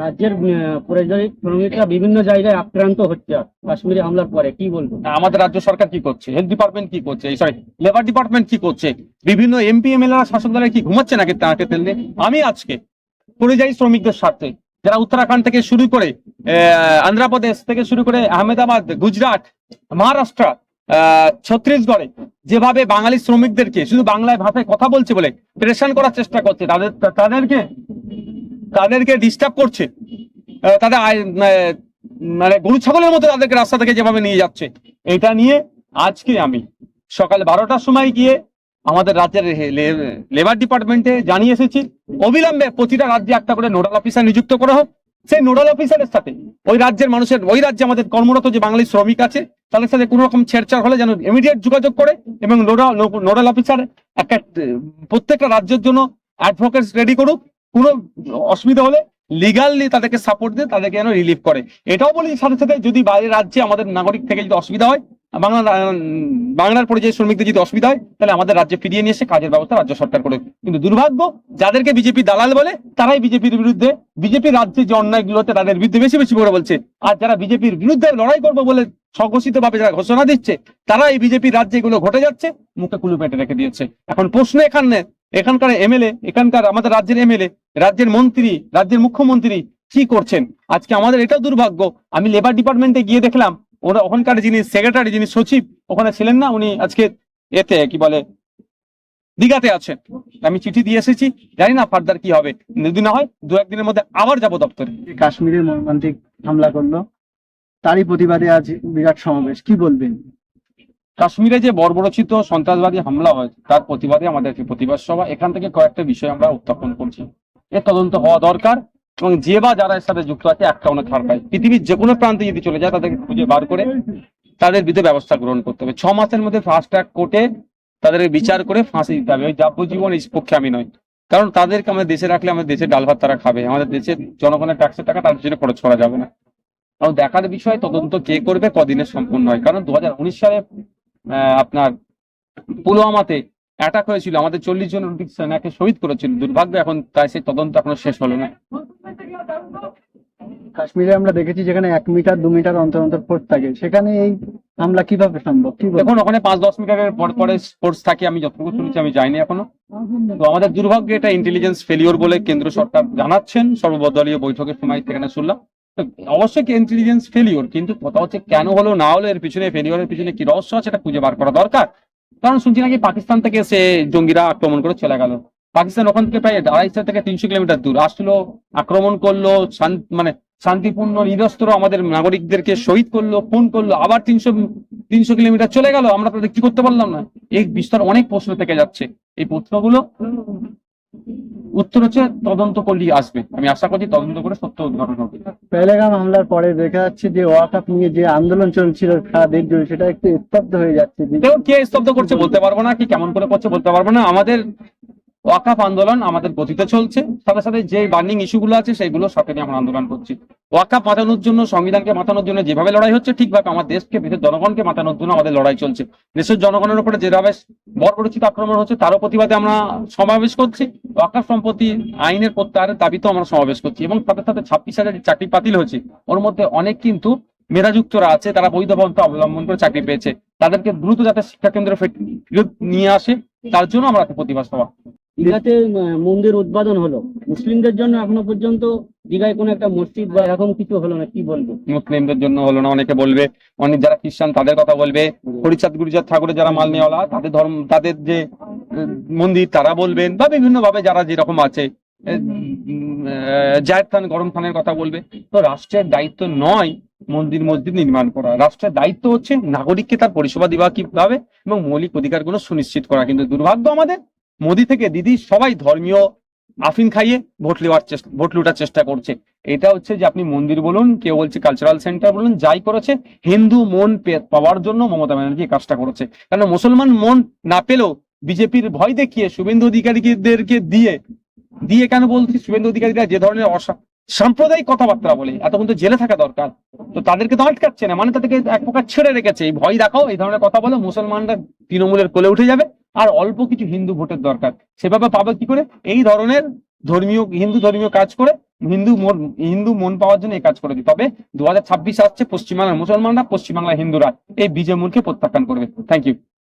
রাজ্যের পরিযায়ী শ্রমিকরা বিভিন্ন জায়গায় আক্রান্ত হচ্ছে কাশ্মীরি হামলার পরে কি বলব? আমাদের রাজ্য সরকার কি করছে? হেলথ ডিপার্টমেন্ট কি করছে? সরি লেবার ডিপার্টমেন্ট কি করছে? বিভিন্ন এমপি এমএলএ শাসক দলের কি ঘুমাচ্ছে নাকি তাকে তেল আমি আজকে পরিযায়ী শ্রমিকদের স্বার্থে যারা উত্তরাখণ্ড থেকে শুরু করে আহ, অন্ধ্রপ্রদেশ থেকে শুরু করে আহমেদাবাদ গুজরাট মহারাষ্ট্র আহ, ছত্তিশগড়ে যেভাবে বাঙালি শ্রমিকদেরকে শুধু বাংলায় ভাষায় কথা বলছে বলে প্রেশান করার চেষ্টা করছে তাদের তাদেরকে তাদেরকে ডিস্টার্ব করছে। তাদের মানে গরু ছাগলের মতো তাদেরকে রাস্তা থেকে যেভাবে নিয়ে যাচ্ছে। এটা নিয়ে আজকে আমি সকাল বারোটার সময় গিয়ে আমাদের রাজ্যের লেবার ডিপার্টমেন্টে জানিয়ে এসেছি। অবিলম্বে প্রতিটা রাজ্যে একটা করে নোডাল অফিসার নিযুক্ত করা হোক। সেই নোডাল অফিসারের সাথে ওই রাজ্যের মানুষের, ওই রাজ্যে আমাদের কর্মরত যে বাঙালি শ্রমিক আছে, তাদের সাথে কোনো রকম ছেড়ছাড় হলে যেন ইমিডিয়েট যোগাযোগ করে এবং নোডাল নোডাল অফিসার একটা, প্রত্যেকটা রাজ্যের জন্য অ্যাডভোকেটস রেডি করুক। কোনো অসুবিধা হলে লিগালি তাদেরকে সাপোর্ট দিয়ে তাদেরকে যেন রিলিফ করে। এটাও বলি সাথে সাথে যদি বাইরের রাজ্যে আমাদের নাগরিক থেকে যদি অসুবিধা হয়, বাংলা বাংলার পরিযায়ী শ্রমিকদের যদি অসুবিধা হয়, তাহলে আমাদের রাজ্যে ফিরিয়ে নিয়ে এসে কাজের ব্যবস্থা রাজ্য সরকার করে। কিন্তু দুর্ভাগ্য, যাদেরকে বিজেপি দালাল বলে, তারাই বিজেপির বিরুদ্ধে বিজেপি রাজ্যে যে অন্যায়গুলোতে তাদের বিরুদ্ধে বেশি বেশি করে বলছে, আর যারা বিজেপির বিরুদ্ধে লড়াই করব বলে স্বঘোষিত ভাবে যারা ঘোষণা দিচ্ছে তারা এই বিজেপির রাজ্যে এগুলো ঘটে যাচ্ছে, মুখে কুলু পেটে রেখে দিয়েছে। এখন প্রশ্ন এখানে এখানকার এমএলএ, এখানকার আমাদের রাজ্যের এমএলএ, রাজ্যের মন্ত্রী, রাজ্যের মুখ্যমন্ত্রী কি করছেন? আজকে আমাদের এটাও দুর্ভাগ্য। আমি লেবার ডিপার্টমেন্টে গিয়ে দেখলাম, ওরা ওখানকার যিনি সেক্রেটারি যিনি সচিব, ওখানে ছিলেন না, উনি আজকে এতে কি বলে, দিঘাতে আছেন। আমি চিঠি দিয়ে এসেছি, জানি না ফার্দার কি হবে। যদি না হয়, দু একদিনের মধ্যে আবার যাব দপ্তরে। কাশ্মীরের মর্মান্তিক হামলা করল, তারই প্রতিবাদে আজ বিরাট সমাবেশ, কি বলবেন? কাশ্মীরে যে বর্বরচিত সন্ত্রাসবাদী হামলা হয়, তার প্রতিবাদে আমাদের একটি প্রতিবাদ সভা। এখান থেকে কয়েকটা বিষয় আমরা উত্থাপন করছি। এর তদন্ত হওয়া দরকার এবং যে বা যারা এর সাথে যুক্ত আছে, একটা অনেক ছাড় পায়। পৃথিবীর যে কোনো প্রান্তে যদি চলে যায়, তাদেরকে খুঁজে বার করে তাদের বিরুদ্ধে ব্যবস্থা গ্রহণ করতে হবে। ছ মাসের মধ্যে ফাস্ট ট্র্যাক কোর্টে তাদের বিচার করে ফাঁসি দিতে হবে। ওই যাবজ্জীবন এই পক্ষে আমি নয় কারণ তাদেরকে আমাদের দেশে রাখলে আমাদের দেশের ডাল ভাত তারা খাবে। আমাদের দেশের জনগণের ট্যাক্সের টাকা, তাদের জন্য খরচ করা যাবে না। কারণ দেখার বিষয়, তদন্ত কে করবে কদিনে সম্পূর্ণ হয়। কারণ দু হাজার উনিশ সালে আপনার পুলওয়ামাতে অ্যাটাক হয়েছিল। আমাদের চল্লিশ জন রোগীকে সেনাকে শহীদ করেছিল। দুর্ভাগ্য এখন তাই সেই তদন্ত এখনও শেষ হলো না। কাশ্মীরে আমরা দেখেছি যেখানে এক মিটার দু মিটার অন্তর অন্তর ফোর্স থাকে। সেখানে এই হামলা কীভাবে সম্ভব? দেখুন ওখানে পাঁচ দশ মিটারের পর পরে স্পোর্টস থাকে আমি যতটুকু শুনেছি আমি যাইনি এখনও। তো আমাদের দুর্ভাগ্য এটা ইন্টেলিজেন্স ফেলিওর বলে কেন্দ্র সরকার জানাচ্ছেন। সর্বদলীয় বৈঠকের সময় সেখানে শুনলাম। অবশ্যই ইন্টেলিজেন্স ফেলিওর কিন্তু কথা হচ্ছে কেন হলো, না হলো, এর পিছনে ফেলিওরের পিছনে কি রহস্য আছে, এটা খুঁজে বার করা দরকার। কারণ শুনছি নাকি পাকিস্তান থেকে সে জঙ্গিরা আক্রমণ করে চলে গেল। পাকিস্তান ওখান থেকে প্রায় আড়াইশো থেকে তিনশো কিলোমিটার দূর। আসলো, আক্রমণ করল মানে শান্তিপূর্ণ নিরস্ত্র আমাদের নাগরিকদেরকে শহীদ করল, খুন করল, আবার তিনশো তিনশো কিলোমিটার চলে গেল। আমরা তাদের কি করতে পারলাম না? এই বিস্তার অনেক প্রশ্ন থেকে যাচ্ছে। এই প্রশ্নগুলো উত্তর হচ্ছে তদন্ত করলেই আসবে। আমি আশা করছি তদন্ত করে সত্য উদ্ঘাটন হবে। পেহেলগাম হামলার পরে দেখা যাচ্ছে যে ওয়াকাপ নিয়ে যে আন্দোলন চলছিল সারা দেশ জুড়ে সেটা একটু স্তব্ধ হয়ে যাচ্ছে। দেখুন কে স্তব্ধ করছে বলতে পারব না কি কেমন করে করছে বলতে পারব না। আমাদের ওয়াকাফ আন্দোলন আমাদের গতিতে চলছে। সাথে সাথে যে বার্নিং ইস্যুগুলো আছে, সেইগুলো সাথে নিয়ে আমরা আন্দোলন করছি। ওয়াকাফ মাতানোর জন্য, সংবিধানকে মাতানোর জন্য যেভাবে লড়াই হচ্ছে ঠিকভাবে আমার দেশকে দেশের জনগণকে মাতানোর জন্য আমাদের লড়াই চলছে। দেশের জনগণের উপরে যেভাবে বর্বরচিত আক্রমণ হচ্ছে তারও প্রতিবাদে আমরা সমাবেশ করছি। ওয়াকাফ সম্পত্তি আইনের প্রত্যাহারের দাবিতেও আমরা সমাবেশ করছি এবং সাথে সাথে ছাব্বিশ হাজার চাকরি বাতিল হয়েছে, ওর মধ্যে অনেক কিন্তু মেধাযুক্তরা আছে, তারা বৈধ পন্থা অবলম্বন করে চাকরি পেয়েছে। তাদেরকে দ্রুত যাতে শিক্ষা কেন্দ্রে নিয়ে আসে, তার জন্য আমরা প্রতিবাদ সভা দীঘাতে মন্দির উদ্বোধন হলো। মুসলিমদের জন্য এখনও পর্যন্ত দীঘায় কোনো একটা মসজিদ বা এরকম কিছু হলো না, কি বলব? মুসলিমদের জন্য হলো না, অনেকে বলবে, অনেক যারা খ্রিস্টান তাদের কথা বলবে। হরিচাঁদ, গুরুচাঁদ ঠাকুরের যারা মাল নেওয়ালা, তাদের ধর্ম, তাদের যে মন্দির, তারা বলবেন, বা বিভিন্ন ভাবে যারা যেরকম আছে জায়েদ খান, গরম খানের কথা বলবে। তো রাষ্ট্রের দায়িত্ব নয় মন্দির, মসজিদ নির্মাণ করা। রাষ্ট্রের দায়িত্ব হচ্ছে নাগরিককে তার পরিষেবা দেওয়া কীভাবে, এবং মৌলিক অধিকারগুলো সুনিশ্চিত করা। কিন্তু দুর্ভাগ্য আমাদের মোদি থেকে দিদি সবাই ধর্মীয় আফিন খাইয়ে ভোট নেওয়ার চেষ্টা, ভোট লুটার চেষ্টা করছে। এটা হচ্ছে যে আপনি মন্দির বলুন, কেউ বলছে কালচারাল সেন্টার বলুন, যাই করেছে, হিন্দু মন পাওয়ার জন্য মমতা ব্যানার্জি কাজটা করেছে। কারণ মুসলমান মন না পেলেও বিজেপির ভয় দেখিয়ে শুভেন্দু অধিকারীদেরকে দিয়ে দিয়ে কেন বলছি? শুভেন্দু অধিকারীরা যে ধরনের সাম্প্রদায়িক কথাবার্তা বলে, এতক্ষণ তো জেলে থাকা দরকার। তো তাদেরকে তো আটকাচ্ছে না মানে তাদেরকে এক প্রকার ছেড়ে রেখেছে। এই ভয় দেখাও, এই ধরনের কথা বলে মুসলমানরা তৃণমূলের কোলে উঠে যাবে। আর অল্প কিছু হিন্দু ভোটের দরকার। সেভাবে পাবে কি করে? এই ধরনের ধর্মীয়, হিন্দু ধর্মীয় কাজ করে হিন্দু মন হিন্দু মন পাওয়ার জন্য এই কাজ করে তবে দু হাজার ছাব্বিশ আসছে পশ্চিমবাংলার মুসলমানরা, পশ্চিমবাংলার হিন্দুরা। এই বিজয় মূলকে প্রত্যাখ্যান করবে। Thank you